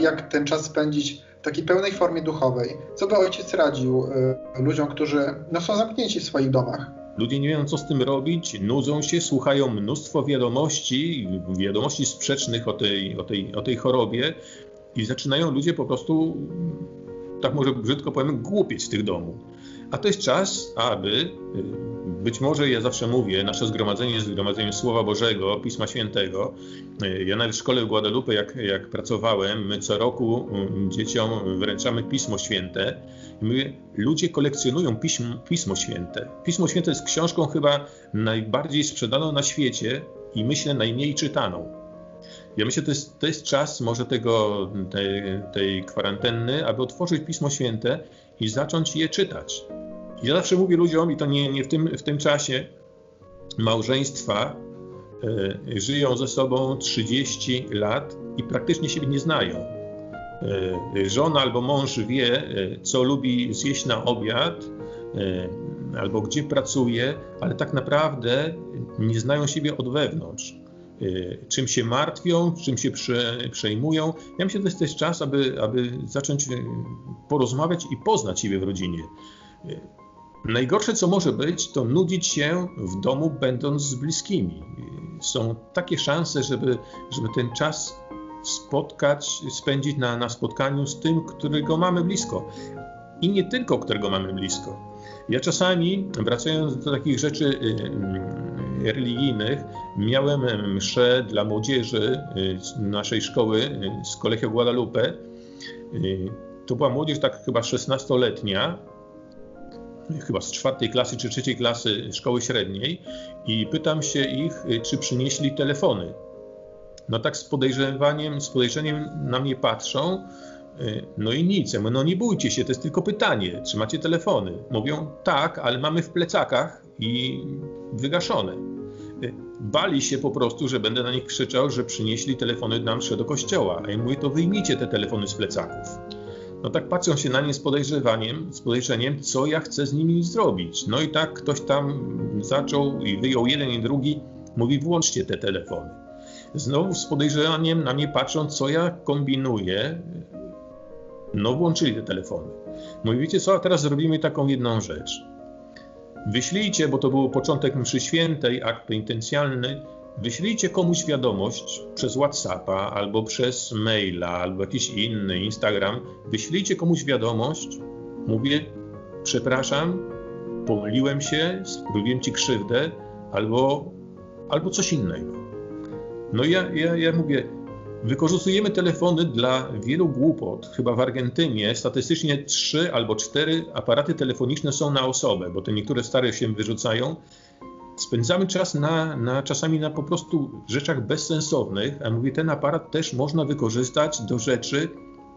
jak ten czas spędzić w takiej pełnej formie duchowej. Co by ojciec radził y, ludziom, którzy no, są zamknięci w swoich domach? Ludzie nie wiedzą, co z tym robić, nudzą się, słuchają mnóstwo wiadomości, wiadomości sprzecznych o tej, o tej, o tej chorobie i zaczynają ludzie po prostu, tak może brzydko powiem, głupieć z tych domów. A to jest czas, aby, y, być może ja zawsze mówię, nasze zgromadzenie jest zgromadzeniem Słowa Bożego, Pisma Świętego. Ja nawet w szkole w Guadalupe, jak, jak pracowałem, my co roku y, dzieciom wręczamy Pismo Święte. Ludzie kolekcjonują pism, Pismo Święte. Pismo Święte jest książką chyba najbardziej sprzedaną na świecie i myślę najmniej czytaną. Ja myślę, to jest, to jest czas może tego, tej, tej kwarantanny, aby otworzyć Pismo Święte i zacząć je czytać. Ja zawsze mówię ludziom, i to nie, nie w, tym, w tym czasie, małżeństwa y, żyją ze sobą 30 lat i praktycznie siebie nie znają. Y, żona albo mąż wie, y, co lubi zjeść na obiad, albo gdzie pracuje, ale tak naprawdę nie znają siebie od wewnątrz. Czym się martwią, czym się prze, przejmują. Ja myślę, że to jest też czas, aby, aby zacząć porozmawiać i poznać siebie w rodzinie. Najgorsze, co może być, to nudzić się w domu, będąc z bliskimi. Są takie szanse, żeby, żeby ten czas spotkać, spędzić na, na spotkaniu z tym, którego mamy blisko. I nie tylko, którego mamy blisko. Ja czasami, wracając do takich rzeczy y, y, religijnych, miałem mszę dla młodzieży y, z naszej szkoły, z Colegio Guadalupe. To była młodzież tak chyba 16-letnia, chyba z czwartej klasy czy trzeciej klasy szkoły średniej i pytam się ich, czy przynieśli telefony. No tak z podejrzewaniem, z podejrzeniem na mnie patrzą, no i nic. Ja mówię, no nie bójcie się, to jest tylko pytanie, czy macie telefony? Mówią, tak, ale mamy w plecakach i wygaszone. Bali się po prostu, że będę na nich krzyczał, że przynieśli telefony na mszę do kościoła. A ja mówię, to wyjmijcie te telefony z plecaków no tak patrzą się na nie z podejrzewaniem, z podejrzeniem, co ja chcę z nimi zrobić. No i tak ktoś tam zaczął i wyjął jeden i drugi, mówi włączcie te telefony. Znowu z podejrzewaniem na mnie patrzą, co ja kombinuję, no włączyli te telefony. Mówi, wiecie co, a teraz zrobimy taką jedną rzecz. Wyślijcie, bo to był początek mszy świętej, akt penitencjalny, wyślijcie komuś wiadomość przez WhatsAppa albo przez maila, albo jakiś inny Instagram, wyślijcie komuś wiadomość, mówię, przepraszam, pomyliłem się, zrobiłem ci krzywdę, albo, albo coś innego. No ja, ja, ja mówię, wykorzystujemy telefony dla wielu głupot. Chyba w Argentynie statystycznie trzy albo cztery aparaty telefoniczne są na osobę, bo te niektóre stare się wyrzucają spędzamy czas na, na czasami na po prostu rzeczach bezsensownych, a mówię, ten aparat też można wykorzystać do rzeczy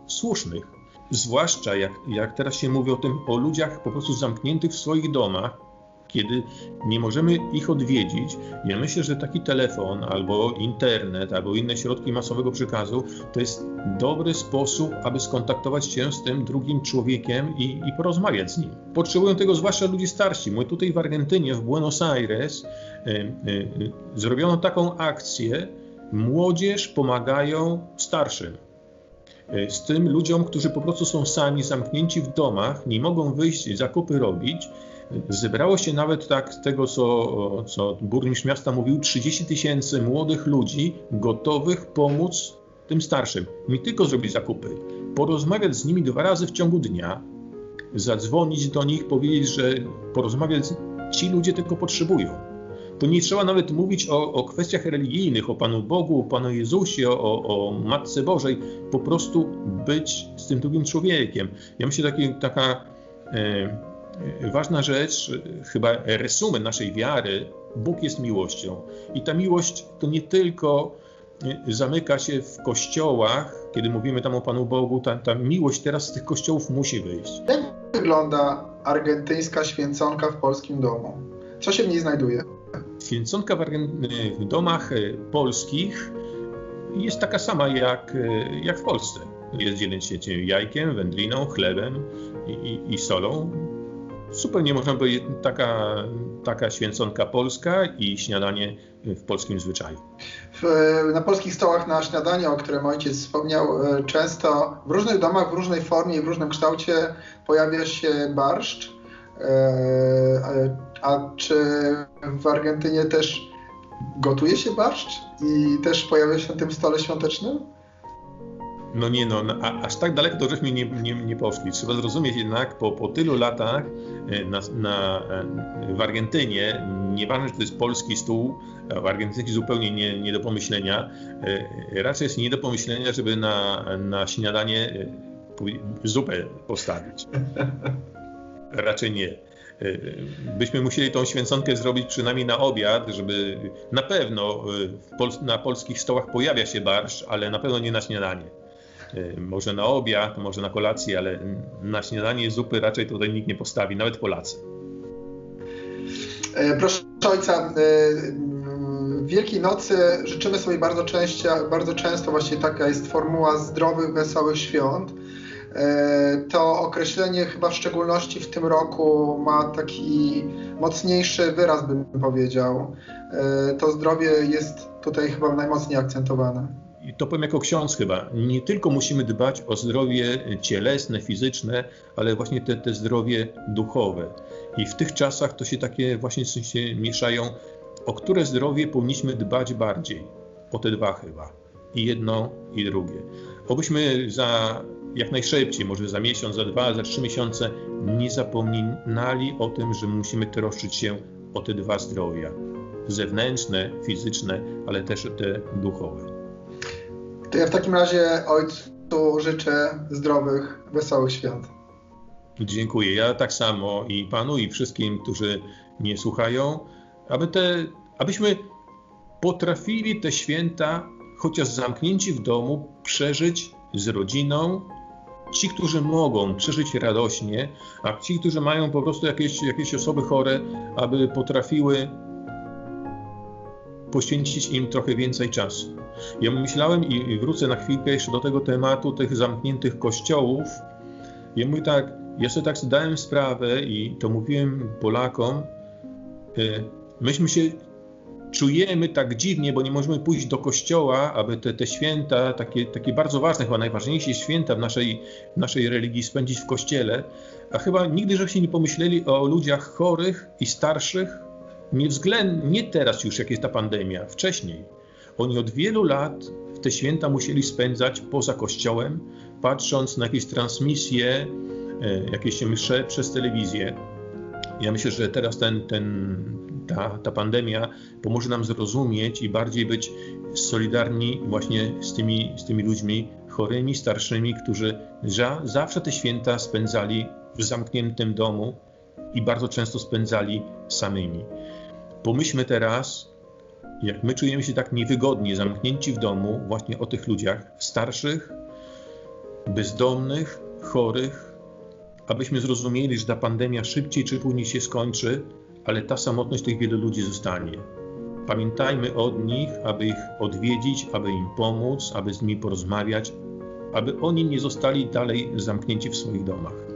słusznych. Zwłaszcza jak, jak teraz się mówi o tym, o ludziach po prostu zamkniętych w swoich domach, kiedy nie możemy ich odwiedzić, ja myślę, że taki telefon albo internet, albo inne środki masowego przekazu to jest dobry sposób, aby skontaktować się z tym drugim człowiekiem i, i porozmawiać z nim. Potrzebują tego zwłaszcza ludzie starsi. My tutaj w Argentynie, w Buenos Aires, y, y, zrobiono taką akcję, młodzież pomagają starszym z tym ludziom, którzy po prostu są sami zamknięci w domach, nie mogą wyjść zakupy robić, Zebrało się nawet tak z tego, co, co burmistrz miasta mówił, 30 tysięcy młodych ludzi gotowych pomóc tym starszym. Nie tylko zrobić zakupy, porozmawiać z nimi dwa razy w ciągu dnia, zadzwonić do nich, powiedzieć, że porozmawiać, ci ludzie tylko potrzebują. To nie trzeba nawet mówić o, o kwestiach religijnych, o Panu Bogu, o Panu Jezusie, o, o Matce Bożej. Po prostu być z tym drugim człowiekiem. Ja myślę, taki, taka e, ważna rzecz, chyba resumen naszej wiary, Bóg jest miłością. I ta miłość to nie tylko zamyka się w kościołach, kiedy mówimy tam o Panu Bogu, ta, ta miłość teraz z tych kościołów musi wyjść. Jak wygląda argentyńska święconka w polskim domu? Co się w niej znajduje? Święconka w, w domach e, polskich jest taka sama jak, e, jak w Polsce. Jest dzielenie się jajkiem, wędliną, chlebem i, i, i solą zupełnie można powiedzieć taka taka święconka polska i śniadanie w polskim zwyczaju. W, na polskich stołach na śniadanie, o którym ojciec wspomniał, e, często w różnych domach, w różnej formie i w różnym kształcie pojawia się barszcz. E, a czy w Argentynie też gotuje się barszcz i też pojawia się na tym stole świątecznym? No nie no, a, aż tak daleko to żeśmy nie, nie, nie poszli. Trzeba zrozumieć jednak po, po tylu latach e, na, na, e, w Argentynie, nieważne czy to jest polski stół, w Argentynie zupełnie nie, nie do pomyślenia, e, raczej jest nie do pomyślenia, żeby na, na śniadanie zupę postawić. Raczej nie byśmy musieli tą święconkę zrobić przynajmniej na obiad, żeby na pewno Pol na polskich stołach pojawia się barszcz, ale na pewno nie na śniadanie. Y, może na obiad, może na kolację, ale na śniadanie zupy raczej tutaj nikt nie postawi, nawet Polacy. E, proszę ojca, Wielkiej Nocy życzymy sobie bardzo często, bardzo często właśnie taka jest formuła zdrowych, wesołych świąt. E, to określenie chyba w szczególności w tym roku ma taki mocniejszy wyraz, bym powiedział. E, to zdrowie jest tutaj chyba najmocniej akcentowane i to powiem jako ksiądz chyba, nie tylko musimy dbać o zdrowie cielesne, fizyczne, ale właśnie te, te zdrowie duchowe. I w tych czasach to się takie właśnie się mieszają, o które zdrowie powinniśmy dbać bardziej. O te dwa chyba. I jedno, i drugie. Obyśmy za jak najszybciej, może za miesiąc, za dwa, za trzy miesiące, nie zapominali o tym, że musimy troszczyć się o te dwa zdrowia. Zewnętrzne, fizyczne, ale też te duchowe. To ja w takim razie ojcu życzę zdrowych, wesołych świąt. Dziękuję. Ja tak samo i panu, i wszystkim, którzy mnie słuchają, aby te, abyśmy potrafili te święta, chociaż zamknięci w domu, przeżyć z rodziną. Ci, którzy mogą przeżyć radośnie, a ci, którzy mają po prostu jakieś, jakieś osoby chore, aby potrafiły poświęcić im trochę więcej czasu. Ja myślałem i wrócę na chwilkę jeszcze do tego tematu tych zamkniętych kościołów. Ja mówię tak, ja sobie tak zdałem sprawę i to mówiłem Polakom, e, myśmy się czujemy tak dziwnie, bo nie możemy pójść do kościoła, aby te, te święta, takie, takie bardzo ważne, chyba najważniejsze święta w naszej, w naszej religii spędzić w kościele, a chyba nigdy żeście nie pomyśleli o ludziach chorych i starszych, nie względnie, nie teraz już, jak jest ta pandemia, wcześniej. Oni od wielu lat te święta musieli spędzać poza kościołem, patrząc na jakieś transmisje, e, jakieś msze przez telewizję. Ja myślę, że teraz ten, ten, ta, ta pandemia pomoże nam zrozumieć i bardziej być solidarni właśnie z tymi, z tymi ludźmi chorymi, starszymi, którzy za, zawsze te święta spędzali w zamkniętym domu i bardzo często spędzali samymi. Pomyślmy teraz, jak my czujemy się tak niewygodnie, zamknięci w domu, właśnie o tych ludziach starszych, bezdomnych, chorych, abyśmy zrozumieli, że ta pandemia szybciej czy później się skończy, ale ta samotność tych wielu ludzi zostanie. Pamiętajmy od nich, aby ich odwiedzić, aby im pomóc, aby z nimi porozmawiać, aby oni nie zostali dalej zamknięci w swoich domach.